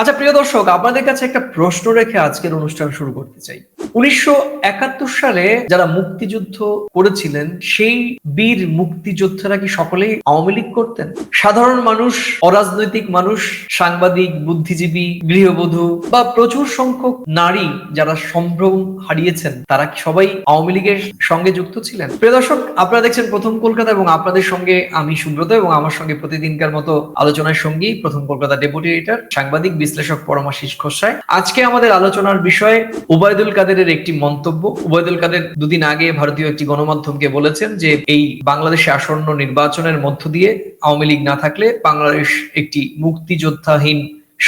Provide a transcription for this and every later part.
আচ্ছা প্রিয় দর্শক আপনাদের কাছে একটা প্রশ্ন রেখে আজকের অনুষ্ঠান শুরু করতে চাই। উনিশশো একাত্তর সালে যারা মুক্তিযুদ্ধ করেছিলেন, সেই বীর মুক্তিযোদ্ধারা কি সকলেই আওয়ামী লীগ করতেন? সাধারণ মানুষ, অরাজনৈতিক মানুষ, সাংবাদিক, বুদ্ধিজীবী, গৃহবধূ বা প্রচুর সংখ্যক নারী যারা সম্ভ্রম হারিয়েছেন, তারা সবাই আওয়ামী লীগের সঙ্গে যুক্ত ছিলেন? প্রিয় দর্শক, আপনারা দেখছেন প্রথম কলকাতা এবং আপনাদের সঙ্গে আমি সুব্রত এবং আমার সঙ্গে প্রতিদিনকার মতো আলোচনার সঙ্গী প্রথম কলকাতা ডেপুটি এডিটর, সাংবাদিক, বিশ্লেষক পরমাশিস খোসায় আজকে আমাদের আলোচনার বিষয় উবায়দুল কাদেরের একটি মন্তব্য। উবায়দুল কাদের দুদিন আগে ভারতীয় একটি গণমাধ্যমকে বলেছেন যে, এই বাংলাদেশে আসন্ন নির্বাচনের মধ্য দিয়ে আওয়ামী লীগ না থাকলে বাংলাদেশ একটি মুক্তিযোদ্ধাহীন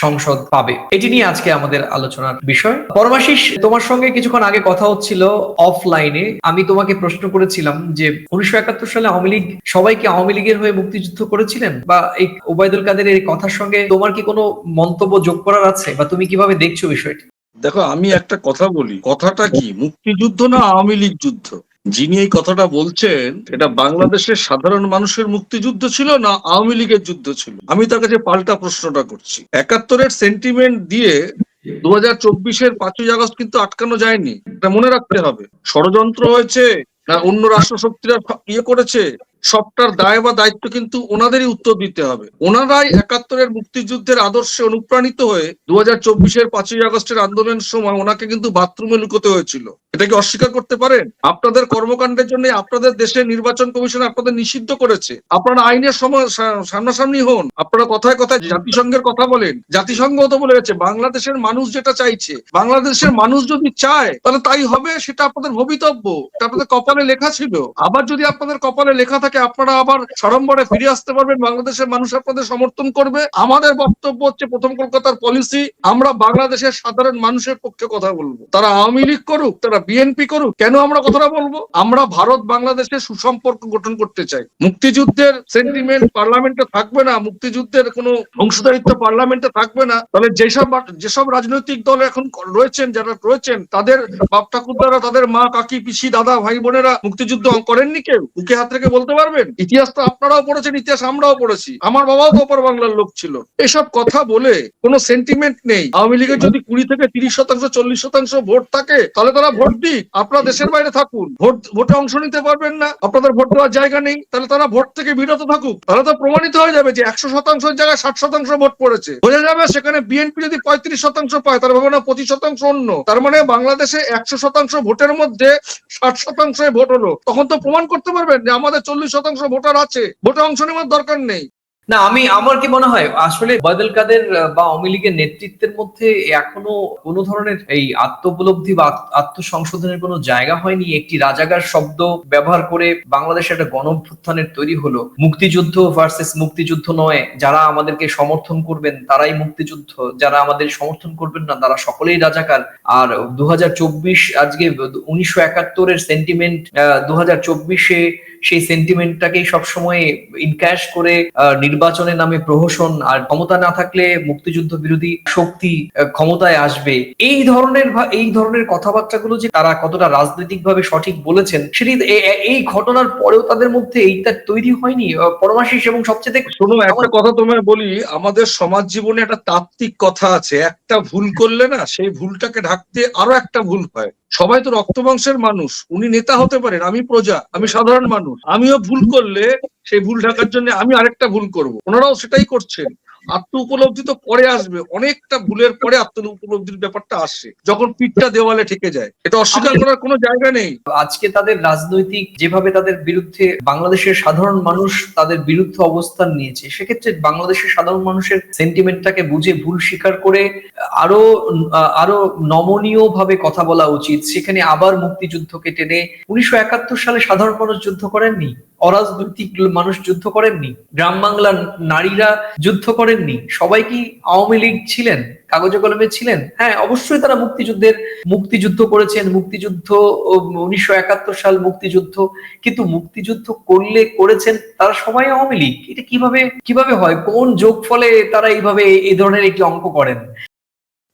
সংসদ পাবে। এটি নিয়ে আজকে আমাদের আলোচনার বিষয়। পরমাশিস, তোমার সঙ্গে কিছুক্ষণ আগে কথা হচ্ছিল অফলাইনে আমি তোমাকে প্রশ্ন করেছিলাম যে, উনিশশো একাত্তর সালে আওয়ামী লীগ সবাইকে আওয়ামী লীগের হয়ে মুক্তিযুদ্ধ করেছিলেন? বা এই ওবায়দুল কাদের এই কথার সঙ্গে তোমার কি কোনো মন্তব্য যোগ করার আছে? বা তুমি কীভাবে দেখছ বিষয়টি? দেখো, আমি একটা কথা বলি। কথাটা কি? মুক্তিযুদ্ধ না আওয়ামী লীগ যুদ্ধ? যিনি এই কথাটা বলছেন, এটা বাংলাদেশের সাধারণ মানুষের মুক্তিযুদ্ধ ছিল না আওয়ামী লীগের যুদ্ধ ছিল? আমি তার কাছে পাল্টা প্রশ্নটা করছি। একাত্তরের সেন্টিমেন্ট দিয়ে দু হাজার চব্বিশের পাঁচই আগস্ট কিন্তু আটকানো যায়নি। এটা মনে রাখতে হবে। ষড়যন্ত্র হয়েছে না অন্য রাষ্ট্রশক্তিরা ইয়ে করেছে? সবটার দায় বা দায়িত্ব কিন্তু ওনাদেরই উত্তর দিতে হবে। ওনারাই একাত্তরের মুক্তিযুদ্ধের আদর্শে অনুপ্রাণিত হয়ে দু হাজার চব্বিশের পাঁচই আগস্টের আন্দোলনের সময় ওনাকে কিন্তু বাথরুমে লুকোতে হয়েছিল। এটা কি অস্বীকার করতে পারেন? আপনাদের কর্মকাণ্ডের জন্য আপনাদের দেশের নির্বাচন কমিশন আপনাদের নিষিদ্ধ করেছে। আপনারা আইনের সময় সামনাসামনি হন। আপনারা কথায় কথায় জাতিসংঘের কথা বলেন। জাতিসংঘ তো বলে গেছে, বাংলাদেশের মানুষ যেটা চাইছে, বাংলাদেশের মানুষ যদি চায়, তাহলে তাই হবে, সেটা আপনাদের ভবিতব্য। আপনাদের কপালে লেখা ছিল। আবার যদি আপনাদের কপালে লেখা থাকে আপনারা আবার সরম্বরে ফিরে আসতে পারবেন। বাংলাদেশের মানুষ আপনাদের সমর্থন করবে। আমাদের বক্তব্য হচ্ছে প্রথম কলকাতার পলিসি আমরা বাংলাদেশের সাধারণ মানুষের পক্ষে কথা বলব। তারা আওয়ামী লীগ করুক, তারা বিএনপি করুক, কেন আমরা কথাটা বলব? আমরা ভারত বাংলাদেশের সুসম্পর্ক গঠন করতে চাই। মুক্তিযুদ্ধের সেন্টিমেন্ট পার্লামেন্টে থাকবে না, মুক্তিযুদ্ধের কোনো অংশদারিত্ব পার্লামেন্টে থাকবে না। তাহলে যেসব যেসব রাজনৈতিক দল এখন রয়েছেন, যারা রয়েছেন, তাদের বাপ ঠাকুরদারা, তাদের মা, কাকি, পিসি, দাদা, ভাই, বোনেরা মুক্তিযুদ্ধ করেননি কেউ? বুকে হাত রেখে বলতে পারবেন? ইতিহাস তো আপনারাও পড়েছেন, ইতিহাস আমরাও পড়েছি। আমার বাবাও তো অপর বাংলার লোক ছিল। এসব কথা বলে কোনো সেন্টিমেন্ট নেই। আওয়ামী লীগের যদি কুড়ি থেকে তিরিশ শতাংশ, চল্লিশ শতাংশ ভোট থাকে, তাহলে তারা ভোট দিক। আপনারা দেশের বাইরে থাকুন। ভোট, ভোটে অংশ নিতে পারবেন না। আপনাদের ভোট দেওয়ার জায়গা নেই। তাহলে তারা ভোট থেকে বিরত থাকুক। তাহলে তো প্রমাণিত হয়ে যাবে যে একশো শতাংশের জায়গায় ষাট শতাংশ ভোট পড়েছে। বোঝা যাবে সেখানে বিএনপি যদি পঁয়ত্রিশ শতাংশ পায়, তার ভাবে না পঁচিশ শতাংশ অন্য। তার মানে বাংলাদেশে একশো শতাংশ ভোটের মধ্যে ষাট শতাংশ ভোট হলো। তখন তো প্রমাণ করতে পারবেন যে আমাদের চল্লিশ শতাংশ ভোটার আছে, ভোটে অংশ নেওয়ার দরকার নেই। না, আমি, আমার কি মনে হয়, আসলে ওবায়দুল কাদের বা আওয়ামী লীগের নেতৃত্বের মধ্যে এখনও কোনো ধরনের এই আত্মোপলব্ধি বা আত্ম- আত্মসংশোধনের কোনো জায়গা হয়নি? একটি রাজাকার শব্দ ব্যবহার করে বাংলাদেশে একটা গণভ্যুত্থানের তৈরি হলো। মুক্তিযুদ্ধ ভার্সেস মুক্তিযুদ্ধ নয়। যারা আমাদেরকে সমর্থন করবেন, তারাই মুক্তিযুদ্ধ। যারা আমাদের সমর্থন করবেন না, তারা সকলেই রাজাকার। আর দু হাজার চব্বিশ, আজকে উনিশশো একাত্তরের সেন্টিমেন্ট দু হাজার চব্বিশে সেই সেন্টিমেন্টটাকেই সবসময় ইনক্যাশ করে নির্বাচনের নামে প্রহসন আর ক্ষমতা না থাকলে মুক্তিযুদ্ধ বিরোধী শক্তি ক্ষমতায় আসবে। এই ধরনের এই ধরনের কথাবার্তাগুলো যে তারা কতটা রাজনৈতিকভাবে সঠিক বলেছেন সেটি এই ঘটনার পরেও তাদের মধ্যে এইটা তৈরি হয়নি। পরমাশিস এবং সবচেয়ে শোনো একটা কথা তোমায় বলি আমাদের সমাজ জীবনে একটা তাত্ত্বিক কথা আছে একটা ভুল করলে না সেই ভুলটাকে ঢাকতে আরও একটা ভুল হয়। সবাই তো রক্তবংশের মানুষ উনি নেতা হতে পারেন আমি প্রজা আমি সাধারণ মানুষ। আমিও ভুল করলে সেই ভুল ঢাকার জন্য আমি আরেকটা ভুল করব। ওনারাও সেটাই করছেন। আত্ম উপলব্ধি তো পরে আসবে, অনেকটা ভুলের পরে আত্ম উপলব্ধির ব্যাপারটা আসে, যখন পিঠটা দেওয়ালে ঠেকে যায়। এটা অস্বীকার করার কোনো জায়গা নেই। আজকে তাদের রাজনৈতিক, যেভাবে তাদের বিরুদ্ধে বাংলাদেশের সাধারণ মানুষ তাদের বিরুদ্ধে অবস্থান নিয়েছে, সেক্ষেত্রে বাংলাদেশের সাধারণ মানুষের সেন্টিমেন্টটাকে বুঝে ভুল স্বীকার করে আরও আরও নমনীয় ভাবে কথা বলা উচিত। সেখানে আবার মুক্তিযুদ্ধকে টেনে, উনিশশো একাত্তর সালে সাধারণ মানুষ যুদ্ধ করেননি? অরাজনৈতিক মানুষ যুদ্ধ করেননি, গ্রাম বাংলার নারীরা যুদ্ধ করেননি, সবাই কি আওয়ামী লীগ ছিলেন, কাগজে কলমে ছিলেন? হ্যাঁ অবশ্যই তারা মুক্তিযুদ্ধের, মুক্তিযুদ্ধ করেছেন, মুক্তিযুদ্ধ উনিশশো একাত্তর সাল মুক্তিযুদ্ধ, কিন্তু মুক্তিযুদ্ধ করলে করেছেন তারা সবাই আওয়ামী লীগ। এটা কীভাবে কীভাবে হয়? কোন যোগ ফলে তারা এইভাবে এই ধরনের একটি অঙ্ক করেন?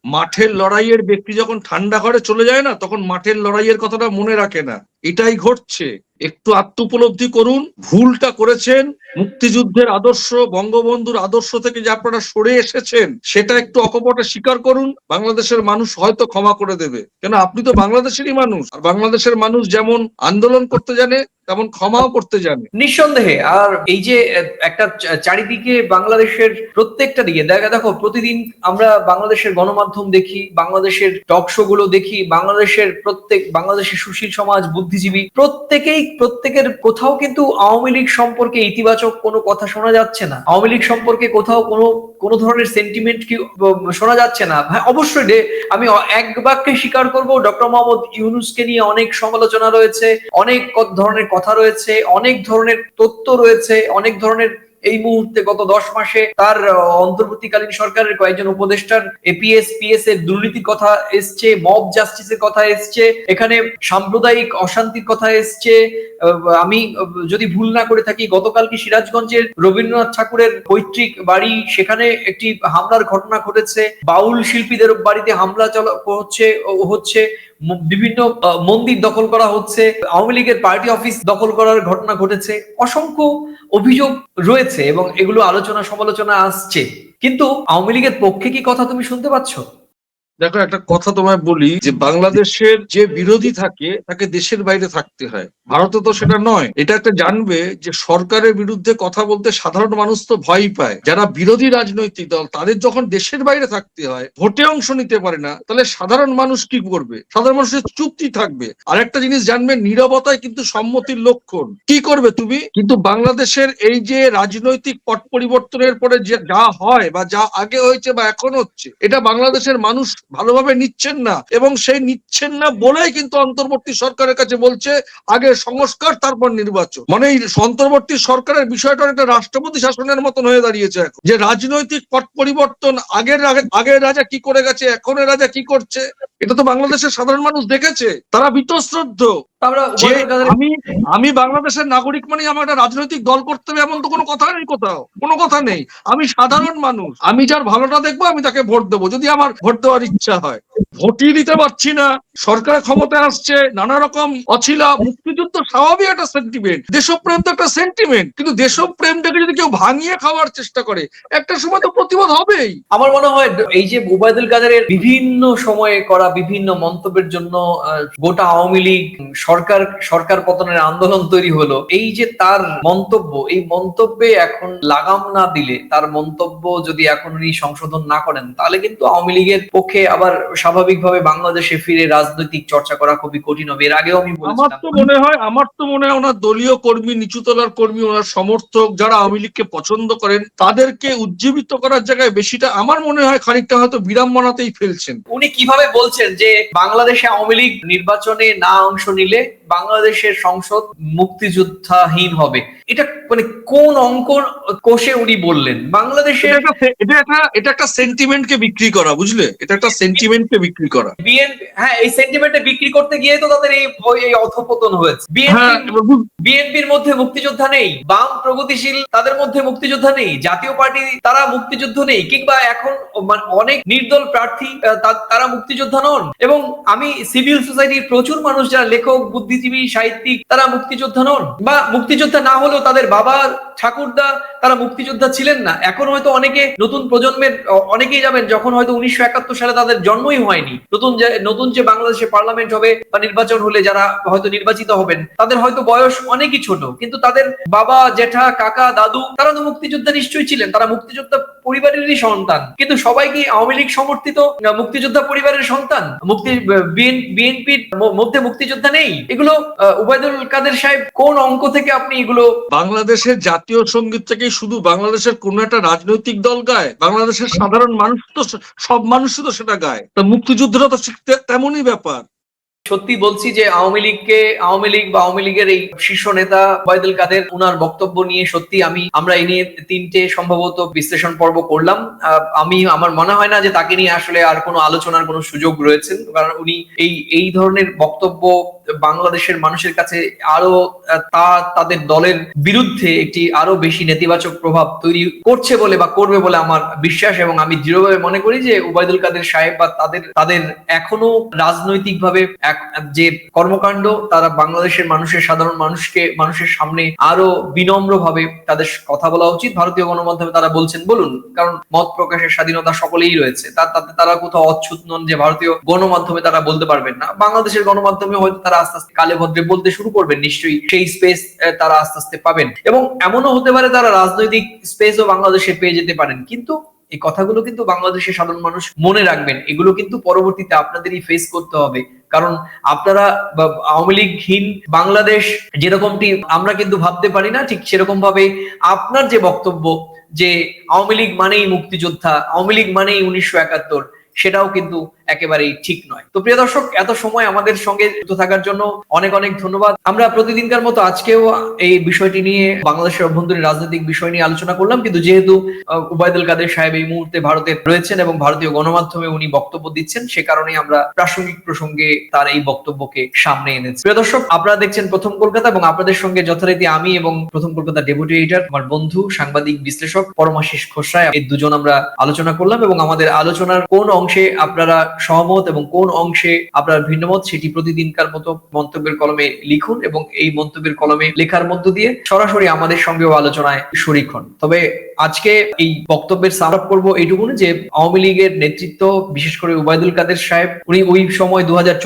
মাঠের লড়াইয়ের ব্যক্তি যখন ঠান্ডা ঘরে চলে যায় না, তখন মাঠের লড়াইয়ের কথাটা মনে রাখে না। এটাই ঘটছে। একটু আত্ম উপলব্ধি করুন, ভুলটা করেছেন, মুক্তিযুদ্ধের আদর্শ, বঙ্গবন্ধুর আদর্শ থেকে যে আপনারা সরে এসেছেন, সেটা একটু অকপটে স্বীকার করুন, বাংলাদেশের মানুষ হয়তো ক্ষমা করে দেবে। কেন, আপনি তো বাংলাদেশেরই মানুষ, আর বাংলাদেশের মানুষ যেমন আন্দোলন করতে জানে, তেমন ক্ষমাও করতে জানে। নিঃসন্দেহে, আর এই যে একটা চারিদিকে বাংলাদেশের প্রত্যেকটা দিকে, দেখা, দেখো, প্রতিদিন আমরা বাংলাদেশের গণমাধ্যম দেখি, বাংলাদেশের টক শো গুলো দেখি, বাংলাদেশের প্রত্যেক, বাংলাদেশের সুশীল সমাজ বুদ্ধিজীবী। প্রত্যেকেই, প্রত্যেকের কোথাও কিন্তু আওয়ামী লীগ সম্পর্কে ইতিবাচক কোনো কথা শোনা যাচ্ছে না। আওয়ামী লীগ সম্পর্কে কোথাও কোনো কোনো ধরনের সেন্টিমেন্ট কি শোনা যাচ্ছে না। হ্যাঁ অবশ্যই আমি এক বাক্যে স্বীকার করব ডক্টর মোহাম্মদ ইউনুসকে নিয়ে অনেক সমালোচনা রয়েছে, অনেক ধরনের কথা রয়েছে, অনেক ধরনের তথ্য রয়েছে, অনেক ধরনের এই মুহূর্তে গত দশ মাসে তার অন্তর্বর্তীকালীন সরকারের কয়েকজন উপদেষ্টার এপিএস, পিএস এর দুর্নীতির কথা এসছে, মব জাস্টিসের কথা এসছে, এখানে সাম্প্রদায়িক অশান্তির কথা এসছে। আমি যদি ভুল না করে থাকি গতকাল কি সিরাজগঞ্জের রবীন্দ্রনাথ ঠাকুরের পৈতৃক বাড়ি, সেখানে একটি হামলার ঘটনা ঘটেছে। বাউল শিল্পীদের বাড়িতে হামলা চলা, হচ্ছে হচ্ছে, বিভিন্ন মন্দির দখল করা হচ্ছে। আওয়ামী লীগের পার্টি অফিস দখল করার ঘটনা ঘটেছে। অসংখ্য অভিযোগ রয়েছে। এবং এগুলো আলোচনা সমালোচনা আসছে। কিন্তু আওয়ামী লীগের পক্ষে কি কথা তুমি শুনতে পাচ্ছ? দেখো, একটা কথা তোমায় বলি যে বাংলাদেশের যে বিরোধী থাকে, তাকে দেশের বাইরে থাকতে হয়। ভারতে তো সেটা নয়। এটা একটা জানবে যে সরকারের বিরুদ্ধে কথা বলতে সাধারণ মানুষ তো ভয় পায়। যারা বিরোধী রাজনৈতিক দল, তাদের যখন দেশের বাইরে থাকতে হয়, ভোটে অংশ নিতে পারে না, তাহলে সাধারণ মানুষ কি করবে? সাধারণ মানুষের চুক্তি থাকবে। আর একটা জিনিস জানবে, নীরবতায় কিন্তু সম্মতির লক্ষণ। কি করবে তুমি? কিন্তু বাংলাদেশের এই যে রাজনৈতিক পট পরিবর্তনের পরে যে যা হয় বা যা আগে হয়েছে বা এখন হচ্ছে, এটা বাংলাদেশের মানুষ ভালোভাবে নিচ্ছেন না। এবং সেই নিচ্ছেন না বলেই কিন্তু অন্তর্বর্তী সরকারের কাছে বলছে আগে সংস্কার তারপর নির্বাচন। মানে এই অন্তর্বর্তী সরকারের বিষয়টা একটা রাষ্ট্রপতি শাসনের মতন হয়ে দাঁড়িয়েছে এখন। যে রাজনৈতিক পট পরিবর্তন আগের আগের রাজা কি করে গেছে এখনের রাজা কি করছে এটা তো বাংলাদেশের সাধারণ মানুষ দেখেছে। তারা বীতশ্রদ্ধ। যে আমি আমি বাংলাদেশের নাগরিক মানে আমার একটা রাজনৈতিক দল করতে হবে এমন তো কোনো কথা নেই কোথাও। কোনো কথা নেই। আমি সাধারণ মানুষ। আমি যার ভালোটা দেখব আমি তাকে ভোট দেবো। যদি আমার ভোট দেওয়ার ইচ্ছা হয়। ভোটই দিতে পারছি না। সরকার ক্ষমতায় আসছে, নানা রকম অছিলা, মুক্তিযুদ্ধ স্বাভাবিক একটা সেন্টিমেন্ট দেশপ্রেম তো একটা সেন্টিমেন্ট কিন্তু দেশপ্রেমটাকে যদি কেউ ভাঙিয়ে খাওয়ার চেষ্টা করে, একটা সময় তো প্রতিবাদ হবেই। আমার মনে হয় এই যে ওবায়দুল কাদেরের বিভিন্ন সময়ে করা বিভিন্ন মন্তব্যের জন্য গোটা আওয়ামী লীগ সরকার সরকার পতনের আন্দোলন তৈরি হলো, এই যে তার মন্তব্য, এই মন্তব্যে এখন লাগাম না দিলে, তার মন্তব্য যদি এখন উনি সংশোধন না করেন, তাহলে কিন্তু আওয়ামী লীগের পক্ষে আবার স্বাভাবিকভাবে বাংলাদেশে ফিরে রাজনৈতিক চর্চা করা খুবই কঠিন হবে। এর আগেও আমি আমার তো মনে হয় আমার তো মনে হয় ওনার দলীয় কর্মী নিচুতলার কর্মী ওনার সমর্থক যারা আওয়ামী লীগকে পছন্দ করেন তাদেরকে উজ্জীবিত করার জায়গায় বেশিটা আমার মনে হয় খানিকটা হয়তো বিড়ম্বনাতেই ফেলছেন। উনি কীভাবে বলছেন যে বাংলাদেশে আওয়ামী লীগ নির্বাচনে না অংশ নিলে বাংলাদেশের সংসদ মুক্তিযোদ্ধাহীন হবে। এটা মানে কোন অঙ্ক কোষে উনি বললেন? বাংলাদেশে এটা একটা এটা একটা সেন্টিমেন্টকে বিক্রি করা বুঝলে? এটা একটা সেন্টিমেন্টকে বিক্রি করা। বিএনপি হ্যাঁ এই সেন্টিমেন্টে বিক্রি করতে গিয়ে তো তাদের এই এই অধপতন হয়েছে। হ্যাঁ বিএনপি বিএনপির মধ্যে মুক্তিযোদ্ধা নেই বাম প্রগতিশীল তাদের মধ্যে মুক্তিযোদ্ধা নেই জাতীয় পার্টি তারা মুক্তিযুদ্ধ নেই কিংবা এখন মানে অনেক নির্দল প্রার্থী তারা মুক্তিযোদ্ধা নন। এবং আমি সিভিল সোসাইটির প্রচুর মানুষ যারা লেখক বুদ্ধিজীবী, সাহিত্যিক, তারা মুক্তিযোদ্ধা নন বা মুক্তিযোদ্ধা না হলেও তাদের বাবা, ঠাকুরদা, তারা মুক্তিযোদ্ধা ছিলেন না। এখন হয়তো অনেকে নতুন প্রজন্মের অনেকেই যাবেন যখন হয়তো উনিশশো একাত্তর সালে তাদের জন্মই হয়নি। নতুন যে নতুন যে বাংলাদেশে পার্লামেন্ট হবে বা নির্বাচন হলে যারা হয়তো নির্বাচিত হবেন, তাদের হয়তো বয়স অনেকই ছোট। কিন্তু তাদের বাবা, জেঠা, কাকা, দাদু, তারা তো মুক্তিযোদ্ধা নিশ্চয়ই ছিলেন। তারা মুক্তিযোদ্ধা পরিবারেরই সন্তান। কিন্তু সবাই কি আওয়ামী লীগ সমর্থিত মুক্তিযোদ্ধা পরিবারের সন্তান। মুক্তি বিএনপির মধ্যে মুক্তিযোদ্ধা নেই। এগুলো আহ, উবায়দুল কাদের সাহেব কোন অঙ্ক থেকে আপনি এগুলো বাংলাদেশের জাতীয় সংগীত থেকে শুধু বাংলাদেশের কোন একটা রাজনৈতিক দল গায়? বাংলাদেশের সাধারণ মানুষ তো সব মানুষই তো সেটা গায়। তা মুক্তিযুদ্ধরা তো তেমনই ব্যাপার। সত্যি বলছি যে আওয়ামী লীগকে, আওয়ামী লীগ বা আওয়ামী লীগের এই শীর্ষ নেতা ওবায়দুল কাদের, উনার বক্তব্য নিয়ে সত্যি আমি, আমরা এই নিয়ে তিনটে সম্ভবত বিশ্লেষণ পর্ব করলাম। আমি, আমার মনে হয় না যে তাকে নিয়ে আসলে আর কোনো আলোচনার কোনো সুযোগ রয়েছে, কারণ উনি এই এই ধরনের বক্তব্য বাংলাদেশের মানুষের কাছে আরও তা তাদের দলের বিরুদ্ধে একটি আরও বেশি নেতিবাচক প্রভাব তৈরি করছে বলে বা করবে বলে আমার বিশ্বাস এবং আমি দৃঢ়ভাবে মনে করি যে উবায়দুল কাদের সাহেব বা তাদের তাদের এখনও রাজনৈতিকভাবে এক যে কর্মকাণ্ড, তারা বাংলাদেশের মানুষের, সাধারণ মানুষকে, মানুষের সামনে আরও বিনম্র ভাবে তাদের কথা বলা উচিত। ভারতীয় গণমাধ্যমে তারা বলছেন, বলুন, কারণ মত প্রকাশের স্বাধীনতা সকলেই রয়েছে। তার তাতে তারা কোথাও অচ্ছুত নন যে ভারতীয় গণমাধ্যমে তারা বলতে পারবেন না। বাংলাদেশের গণমাধ্যমে হয়তো তারা আস্তে আস্তে কালে ভদ্রে বলতে শুরু করবেন, নিশ্চয়ই সেই স্পেস তারা আস্তে আস্তে পাবেন। এবং এমনও হতে পারে তারা রাজনৈতিক স্পেসও বাংলাদেশে পেয়ে যেতে পারেন। কিন্তু এই কথাগুলো কিন্তু বাংলাদেশের সাধারণ মানুষ মনে রাখবেন। এগুলো কিন্তু পরবর্তীতে আপনাদেরই ফেস করতে হবে। কারণ আপনারা আওয়ামী লীগহীন বাংলাদেশ যেরকমটি আমরা কিন্তু ভাবতে পারি না, ঠিক সেরকম ভাবে আপনার যে বক্তব্য যে আওয়ামী লীগ মানেই মুক্তিযোদ্ধা, আওয়ামী লীগ মানেই উনিশশো একাত্তর, সেটাও কিন্তু একেবারেই ঠিক নয়। তো প্রিয় দর্শক, এত সময় আমাদের সঙ্গে যুক্ত থাকার জন্য অনেক অনেক ধন্যবাদ। আমরা প্রতিদিনকার মতো আজকেও এই বিষয়টি নিয়ে বাংলাদেশের অভ্যন্তরীণ রাজনৈতিক বিষয় নিয়ে আলোচনা করলাম। কিন্তু যেহেতু উবায়দুল কাদের সাহেব এই মুহূর্তে ভারতে রয়েছেন এবং ভারতীয় গণমাধ্যমে উনি বক্তব্য দিচ্ছেন, সে কারণে আমরা প্রাসঙ্গিক প্রসঙ্গে তার এই বক্তব্যকে সামনে এনেছি। প্রিয় দর্শক, আপনারা দেখছেন প্রথম কলকাতা এবং আপনাদের সঙ্গে যথারীতি আমি এবং প্রথম কলকাতা ডেপুটি এডিটর আমার বন্ধু, সাংবাদিক, বিশ্লেষক পরমাশিস খোসরায়। এই দুজন আমরা আলোচনা করলাম এবং আমাদের আলোচনার কোন অংশে আপনারা সহমত এবং কোন অংশে আপনার ভিন্নমত সেটি প্রতিদিনকার মতো মন্তব্যের কলমে লিখুন এবং এই মন্তব্যের কলমে লেখার মধ্য দিয়ে সরাসরি আমাদের সঙ্গেও আলোচনায় শরিক হন। তবে আজকে এই বক্তব্যের সারাপ করব এইটুকুনি যে আওয়ামী লীগের নেতৃত্ব, বিশেষ করে উবায়দুল কাদের সাহেব, উনি ওই সময় দু হাজার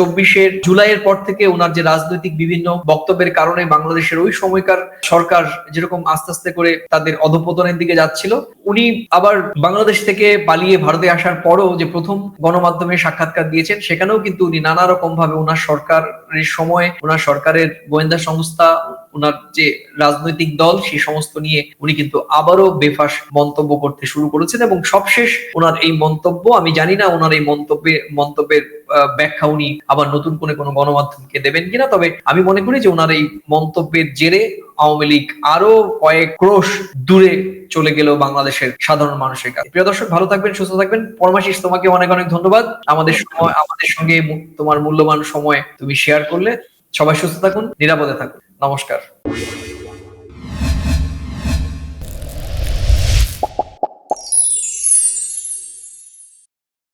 জুলাইয়ের পর থেকে ওনার যে রাজনৈতিক বিভিন্ন বক্তব্যের কারণে বাংলাদেশের ওই সময়কার সরকার যেরকম আস্তে আস্তে করে তাদের অধপতনের দিকে যাচ্ছিল, উনি আবার বাংলাদেশ থেকে পালিয়ে ভারতে আসার পরও যে প্রথম গণমাধ্যমে সাক্ষাৎকার দিয়েছেন, সেখানেও কিন্তু উনি নানা রকম ভাবে ওনার সরকারের সময় ওনার সরকারের গোয়েন্দা সংস্থা ওনার যে রাজনৈতিক দল, সেই সমস্ত নিয়ে উনি কিন্তু আবারও বেফাস মন্তব্য করতে শুরু করেছেন এবং সবশেষ ওনার এই মন্তব্য, আমি জানি না ওনার এই মন্তব্যে, মন্তব্যের ব্যাখ্যা উনি আবার নতুন করে কোনো গণমাধ্যমকে দেবেন কিনা, তবে আমি মনে করি যে ওনার এই মন্তব্যের জেরে আওয়ামী লীগ আরও কয়েক ক্রোশ দূরে চলে গেল বাংলাদেশের সাধারণ মানুষের কাছে। প্রিয় দর্শক, ভালো থাকবেন, সুস্থ থাকবেন। পরমাশিস, তোমাকে অনেক অনেক ধন্যবাদ। আমাদের সময়, আমাদের সঙ্গে তোমার মূল্যবান সময় তুমি শেয়ার করলে। সবাই সুস্থ থাকুন, নিরাপদে থাকুন। নমস্কার।